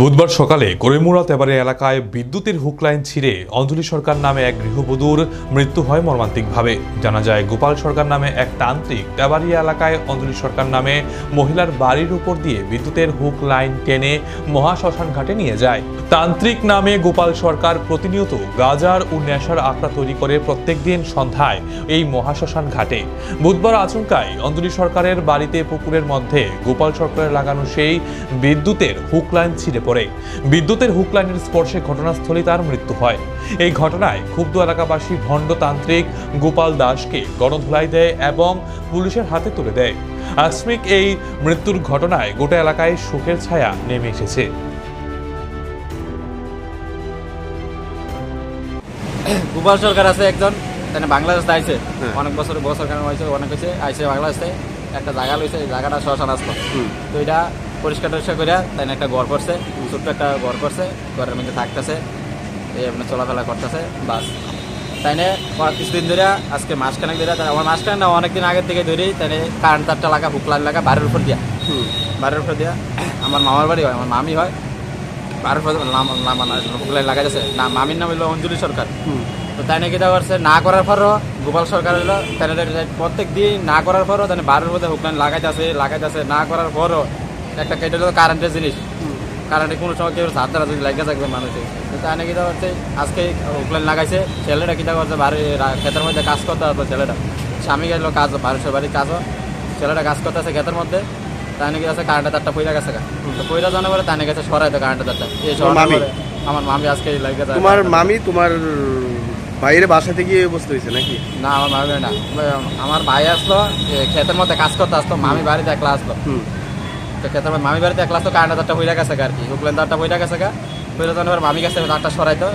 বুধবার সকালে করিমুরা তেবারি এলাকায় বিদ্যুতের হুক লাইন ছিঁড়ে অঞ্জলি সরকার নামে এক গৃহবধূর মৃত্যু হয় মর্মান্তিকভাবে। জানা যায়, গোপাল সরকার নামে এক তান্ত্রিক তেবারিয়া এলাকায় অঞ্জলি সরকার নামে মহিলার বাড়ির উপর দিয়ে বিদ্যুতের হুক লাইন টেনে মহাশ্মশান ঘাটে নিয়ে যায়। তান্ত্রিক নামে গোপাল সরকার প্রতিনিয়ত গাজার ও নেশার আখড়া তৈরি করে প্রত্যেক দিন সন্ধ্যায় এই মহাশ্মশান ঘাটে। বুধবার আচমকায় অঞ্জলি সরকারের বাড়িতে পুকুরের মধ্যে গোপাল সরকারের লাগানো সেই বিদ্যুতের হুক লাইন ছিঁড়ে পড়ে। বিদ্যুতের হুক লাইনের স্পর্শে ঘটনাস্থলে তার মৃত্যু হয়। এই ঘটনায় ক্ষুব্ধ এলাকাবাসী ভণ্ডতান্ত্রিক গোপাল দাসকে গণধুলাই দেয় এবং পুলিশের হাতে তুলে দেয়। আকস্মিক এই মৃত্যুর ঘটনায় গোটা এলাকায় শোকের ছায়া নেমে এসেছে। গোপাল সরকার আছে একজন তাই বাংলাদেশ আইছে। অনেক বছর বছর কেন হয়েছে অনেক হয়েছে আইসে বাংলাদেশে। একটা জায়গা লইছে এই জায়গাটা শ্মশান আসলো তো এটা পরিষ্কার টরিষ্কার করে তাই একটা ঘর করছে। ছোট্ট একটা ঘর করছে ঘরের মধ্যে থাকতেছে এই আপনার চলাফেরা করতেছে বাস। তাই কয়েক কিছুদিন ধরে আজকে মাসখানেক ধরে আমার মাসখানেক না অনেকদিন আগের থেকে ধরি তাই কারেন্ট তারটা লাগা হুকলার লাগা বাড়ির উপর দিয়া। বাড়ির উপর দিয়া আমার মামার বাড়ি হয় আমার মামি হয় বাড়ির উপর হুকলার লাগা যাচ্ছে না মামির নাম হইল অঞ্জলি সরকার। তো তাই নাকি দেওয়া করছে না করার পরও গোপাল সরকার হইল তাই প্রত্যেক দিন না করার পরও তাই বাড়ির মধ্যে হুকলাইন লাগাইতেছে লাগাইতেছে। না করার পরও একটা কেটে হলো কারেন্টের জিনিস। কারেন্টে কোনো সময় কেউ হাত দ্বারা যদি লাগে থাকবে মানুষের। তো তাই নাকি দেওয়া করছে আজকে হুকলাইন লাগাইছে ছেলেটা কিতা করছে বাড়ি ক্ষেতের মধ্যে কাজ করতে হতো ছেলেটা স্বামী গেল কাজ বাড়ির বাড়ির কাজও। ছেলেটা কাজ করতে আছে ক্ষেতের মধ্যে তাই নাকি আছে কারেন্টের তারটা পইরা গেছে। তো পইরা জানা পরে তাই নাকি আছে সরাই তো কারেন্টের তারটা। এই মামি? আমার মামি আজকে লাগে তোমার মামি তোমার বাইরে বাসাতে গিয়ে বসতে হয়েছে নাকি? না আমার মামি না। আমার ভাই আসলো ক্ষেতের মধ্যে কাজ করতে আসতো মামি বাড়িতে একলা আসলো। তো মধ্যে মামি বাড়িতে একলা তো কারেন্টের তারটা হইরা গেছে আর কি। হুকলেন দাঁড়টা হয়ে গেছে গা। হইলে জানার মামি গেছে তারটা সরাইতো